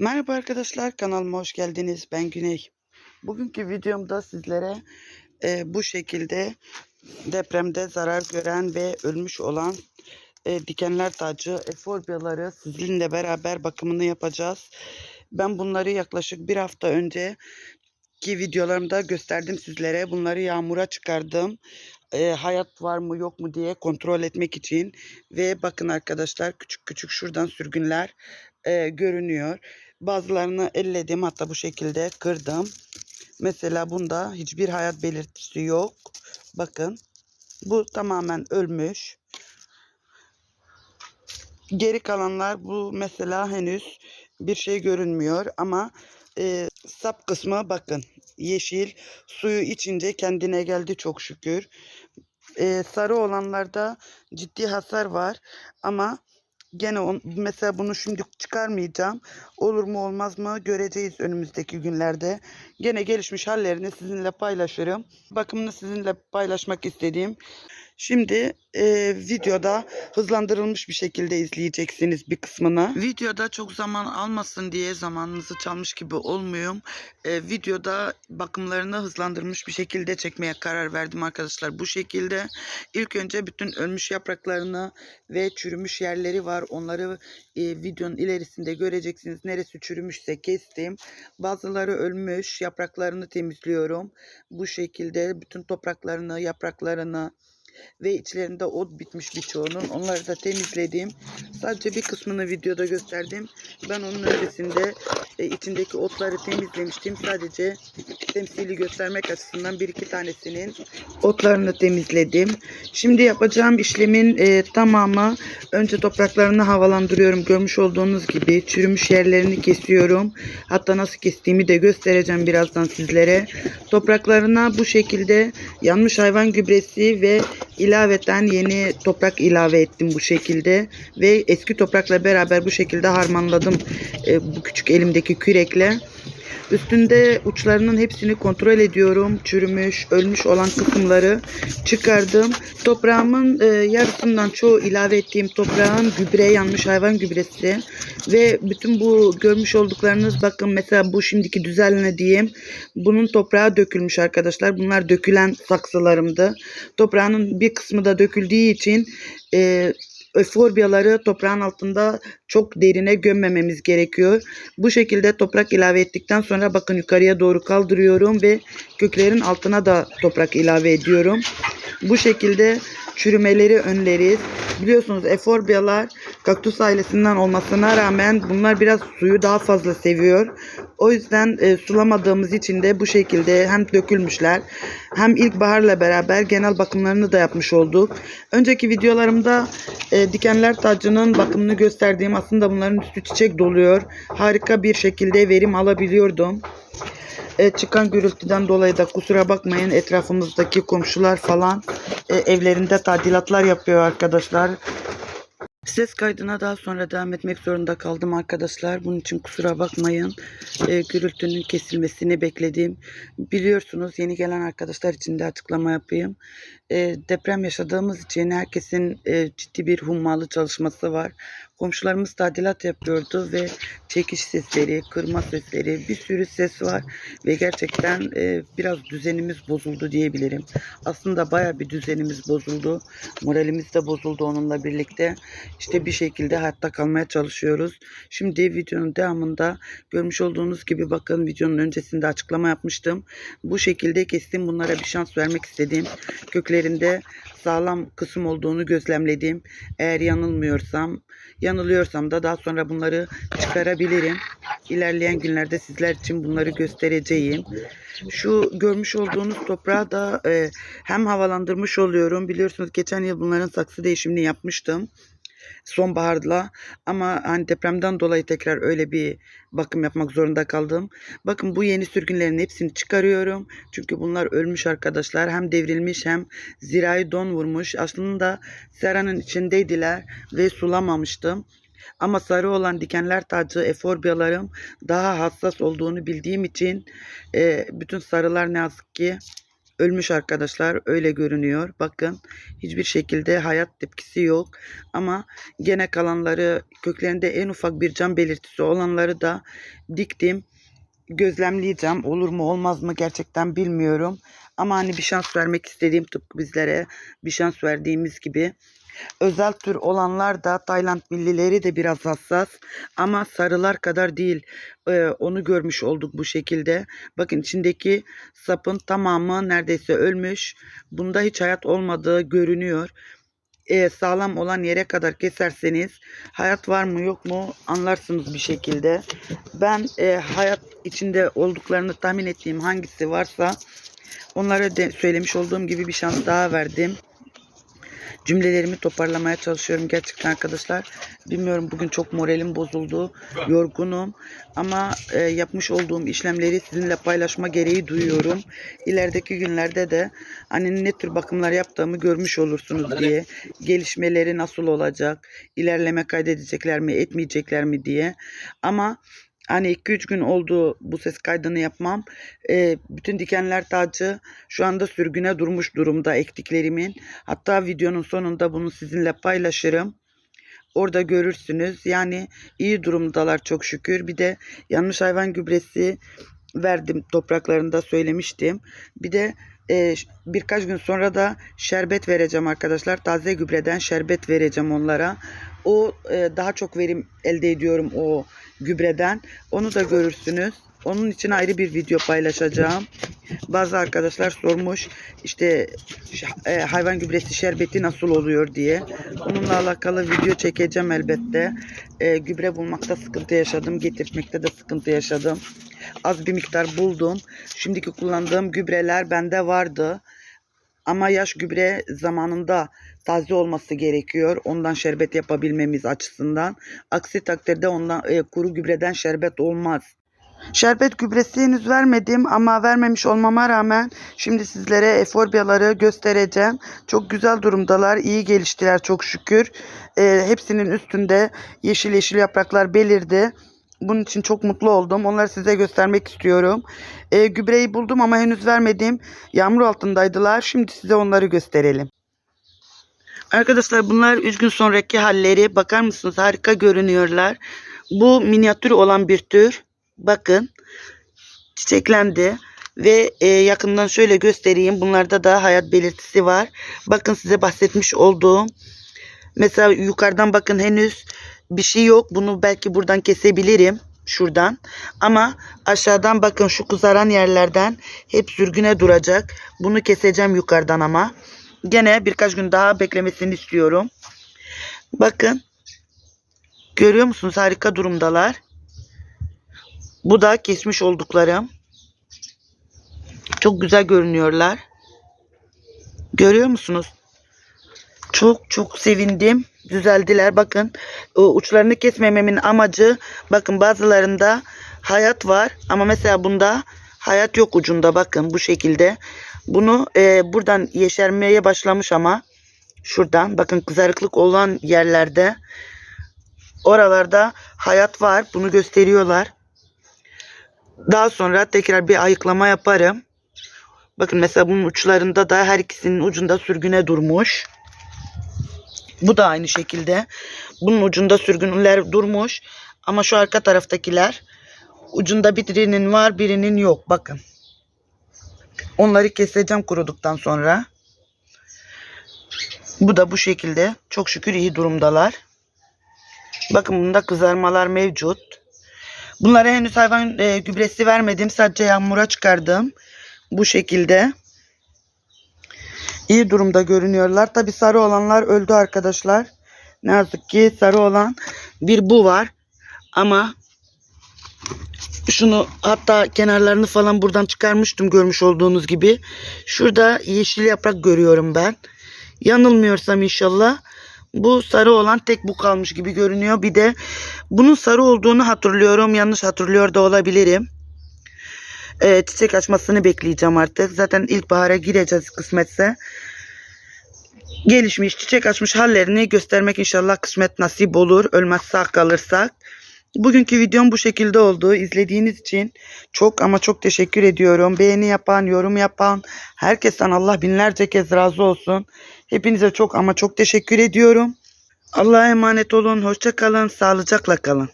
Merhaba arkadaşlar kanalıma hoş geldiniz. Ben Güney. Bugünkü videomda sizlere e, bu şekilde depremde zarar gören ve ölmüş olan e, dikenler tacı eforbiyaları sizinle beraber bakımını yapacağız. Ben bunları yaklaşık bir hafta önce ki videolarımda gösterdim sizlere. Bunları yağmura çıkardım. E, hayat var mı yok mu diye kontrol etmek için. Ve bakın arkadaşlar küçük küçük şuradan sürgünler e, görünüyor. Bazılarını elledim hatta bu şekilde kırdım. Mesela bunda hiçbir hayat belirtisi yok. Bakın bu tamamen ölmüş. Geri kalanlar bu mesela henüz bir şey görünmüyor ama e, sap kısmı bakın yeşil suyu içince kendine geldi çok şükür. E, sarı olanlarda ciddi hasar var ama gene on, mesela bunu şimdi çıkarmayacağım. Olur mu olmaz mı göreceğiz önümüzdeki günlerde. Gene gelişmiş hallerini sizinle paylaşırım. Bakımını sizinle paylaşmak istediğim. Şimdi e, videoda hızlandırılmış bir şekilde izleyeceksiniz bir kısmını. Videoda çok zaman almasın diye zamanınızı çalmış gibi olmuyorum. E, videoda bakımlarını hızlandırılmış bir şekilde çekmeye karar verdim arkadaşlar. Bu şekilde ilk önce bütün ölmüş yapraklarını ve çürümüş yerleri var. Onları e, videonun ilerisinde göreceksiniz. Neresi çürümüşse kestim. Bazıları ölmüş. Yapraklarını temizliyorum. Bu şekilde bütün topraklarını, yapraklarını ve içlerinde ot bitmiş birçoğunun. Onları da temizledim. Sadece bir kısmını videoda gösterdim. Ben onun öncesinde e, içindeki otları temizlemiştim. Sadece temsili göstermek açısından bir iki tanesinin otlarını temizledim. Şimdi yapacağım işlemin e, tamamı önce topraklarını havalandırıyorum. Görmüş olduğunuz gibi çürümüş yerlerini kesiyorum. Hatta nasıl kestiğimi de göstereceğim birazdan sizlere. Topraklarına bu şekilde yanmış hayvan gübresi ve ilaveten yeni toprak ilave ettim bu şekilde ve eski toprakla beraber bu şekilde harmanladım e, bu küçük elimdeki kürekle. Üstünde uçlarının hepsini kontrol ediyorum. Çürümüş, ölmüş olan kısımları çıkardım. Toprağımın e, yarısından çoğu ilave ettiğim toprağın gübre yanmış hayvan gübresi ve bütün bu görmüş olduklarınız bakın mesela bu şimdiki düzenle diyeyim. Bunun toprağı dökülmüş arkadaşlar. Bunlar dökülen saksılarımdı. Toprağının bir kısmı da döküldüğü için e, Öforbiyaları toprağın altında çok derine gömmememiz gerekiyor. Bu şekilde toprak ilave ettikten sonra bakın yukarıya doğru kaldırıyorum ve köklerin altına da toprak ilave ediyorum. Bu şekilde çürümeleri önleriz. Biliyorsunuz eforbiyalar kaktüs ailesinden olmasına rağmen bunlar biraz suyu daha fazla seviyor. O yüzden e, sulamadığımız için de bu şekilde hem dökülmüşler hem ilkbaharla beraber genel bakımlarını da yapmış olduk. Önceki videolarımda e, dikenler tacının bakımını gösterdiğim aslında bunların üstü çiçek doluyor. Harika bir şekilde verim alabiliyordum. E, çıkan gürültüden dolayı da kusura bakmayın etrafımızdaki komşular falan e, evlerinde tadilatlar yapıyor arkadaşlar. Ses kaydına daha sonra devam etmek zorunda kaldım arkadaşlar. Bunun için kusura bakmayın. E, gürültünün kesilmesini bekledim. Biliyorsunuz yeni gelen arkadaşlar için de açıklama yapayım. E, deprem yaşadığımız için herkesin e, ciddi bir hummalı çalışması var. Komşularımız tadilat yapıyordu ve çekiş sesleri, kırma sesleri bir sürü ses var ve gerçekten e, biraz düzenimiz bozuldu diyebilirim. Aslında baya bir düzenimiz bozuldu. Moralimiz de bozuldu onunla birlikte. İşte bir şekilde hayatta kalmaya çalışıyoruz. Şimdi videonun devamında görmüş olduğunuz gibi bakın videonun öncesinde açıklama yapmıştım. Bu şekilde kestim. Bunlara bir şans vermek istedim. Köklerinde sağlam kısım olduğunu gözlemledim. Eğer yanılmıyorsam, yanılıyorsam da daha sonra bunları çıkarabilirim. İlerleyen günlerde sizler için bunları göstereceğim. Şu görmüş olduğunuz toprağı da e, hem havalandırmış oluyorum. Biliyorsunuz geçen yıl bunların saksı değişimini yapmıştım sonbaharla ama hani depremden dolayı tekrar öyle bir bakım yapmak zorunda kaldım. Bakın bu yeni sürgünlerin hepsini çıkarıyorum. Çünkü bunlar ölmüş arkadaşlar. Hem devrilmiş hem zirai don vurmuş. Aslında seranın içindeydiler ve sulamamıştım. Ama sarı olan dikenler tacı eforbiyalarım daha hassas olduğunu bildiğim için e, bütün sarılar ne yazık ki ölmüş arkadaşlar. Öyle görünüyor. Bakın hiçbir şekilde hayat tepkisi yok. Ama gene kalanları köklerinde en ufak bir can belirtisi olanları da diktim. Gözlemleyeceğim. Olur mu olmaz mı gerçekten bilmiyorum. Ama hani bir şans vermek istediğim tıpkı bizlere bir şans verdiğimiz gibi. Özel tür olanlar da Tayland millileri de biraz hassas ama sarılar kadar değil. Ee, onu görmüş olduk bu şekilde. Bakın içindeki sapın tamamı neredeyse ölmüş. Bunda hiç hayat olmadığı görünüyor. Ee, sağlam olan yere kadar keserseniz hayat var mı yok mu anlarsınız bir şekilde. Ben e, hayat içinde olduklarını tahmin ettiğim hangisi varsa onlara de söylemiş olduğum gibi bir şans daha verdim cümlelerimi toparlamaya çalışıyorum gerçekten arkadaşlar. Bilmiyorum bugün çok moralim bozuldu. Yorgunum ama e, yapmış olduğum işlemleri sizinle paylaşma gereği duyuyorum. İlerideki günlerde de hani ne tür bakımlar yaptığımı görmüş olursunuz diye. Gelişmeleri nasıl olacak? ilerleme kaydedecekler mi, etmeyecekler mi diye. Ama Hani 2-3 gün oldu bu ses kaydını yapmam. Ee, bütün dikenler tacı şu anda sürgüne durmuş durumda ektiklerimin. Hatta videonun sonunda bunu sizinle paylaşırım. Orada görürsünüz. Yani iyi durumdalar çok şükür. Bir de yanmış hayvan gübresi verdim topraklarında söylemiştim. Bir de e, birkaç gün sonra da şerbet vereceğim arkadaşlar. Taze gübreden şerbet vereceğim onlara. O e, daha çok verim elde ediyorum o gübreden. Onu da görürsünüz. Onun için ayrı bir video paylaşacağım. Bazı arkadaşlar sormuş işte e, hayvan gübresi şerbeti nasıl oluyor diye. Onunla alakalı video çekeceğim elbette. E, gübre bulmakta sıkıntı yaşadım. Getirtmekte de sıkıntı yaşadım. Az bir miktar buldum. Şimdiki kullandığım gübreler bende vardı. Ama yaş gübre zamanında taze olması gerekiyor. Ondan şerbet yapabilmemiz açısından. Aksi takdirde ondan e, kuru gübreden şerbet olmaz. Şerbet gübresi henüz vermedim ama vermemiş olmama rağmen şimdi sizlere eforbiyaları göstereceğim. Çok güzel durumdalar, iyi geliştiler çok şükür. E, hepsinin üstünde yeşil yeşil yapraklar belirdi. Bunun için çok mutlu oldum. Onları size göstermek istiyorum. E, gübreyi buldum ama henüz vermedim. Yağmur altındaydılar. Şimdi size onları gösterelim. Arkadaşlar bunlar 3 gün sonraki halleri. Bakar mısınız? Harika görünüyorlar. Bu minyatür olan bir tür. Bakın. Çiçeklendi. Ve e, yakından şöyle göstereyim. Bunlarda da hayat belirtisi var. Bakın size bahsetmiş olduğum. Mesela yukarıdan bakın henüz bir şey yok. Bunu belki buradan kesebilirim. Şuradan. Ama aşağıdan bakın şu kızaran yerlerden hep sürgüne duracak. Bunu keseceğim yukarıdan ama. Gene birkaç gün daha beklemesini istiyorum. Bakın. Görüyor musunuz? Harika durumdalar. Bu da kesmiş olduklarım. Çok güzel görünüyorlar. Görüyor musunuz? Çok çok sevindim. Düzeldiler. Bakın uçlarını kesmememin amacı bakın bazılarında hayat var ama mesela bunda hayat yok ucunda bakın bu şekilde. Bunu e, buradan yeşermeye başlamış ama şuradan bakın kızarıklık olan yerlerde oralarda hayat var. Bunu gösteriyorlar. Daha sonra tekrar bir ayıklama yaparım. Bakın mesela bunun uçlarında da her ikisinin ucunda sürgüne durmuş. Bu da aynı şekilde. Bunun ucunda sürgünler durmuş. Ama şu arka taraftakiler ucunda birinin var birinin yok. Bakın. Onları keseceğim kuruduktan sonra. Bu da bu şekilde. Çok şükür iyi durumdalar. Bakın bunda kızarmalar mevcut. Bunlara henüz hayvan e, gübresi vermedim. Sadece yağmura çıkardım. Bu şekilde. İyi durumda görünüyorlar. Tabi sarı olanlar öldü arkadaşlar. Ne yazık ki sarı olan bir bu var. Ama şunu hatta kenarlarını falan buradan çıkarmıştım görmüş olduğunuz gibi. Şurada yeşil yaprak görüyorum ben. Yanılmıyorsam inşallah. Bu sarı olan tek bu kalmış gibi görünüyor. Bir de bunun sarı olduğunu hatırlıyorum. Yanlış hatırlıyor da olabilirim. Ee, çiçek açmasını bekleyeceğim artık. Zaten ilkbahara gireceğiz kısmetse. Gelişmiş, çiçek açmış hallerini göstermek inşallah kısmet nasip olur. Ölmez sağ kalırsak. Bugünkü videom bu şekilde oldu. İzlediğiniz için çok ama çok teşekkür ediyorum. Beğeni yapan, yorum yapan herkesten Allah binlerce kez razı olsun. Hepinize çok ama çok teşekkür ediyorum. Allah'a emanet olun. Hoşça kalın. Sağlıcakla kalın.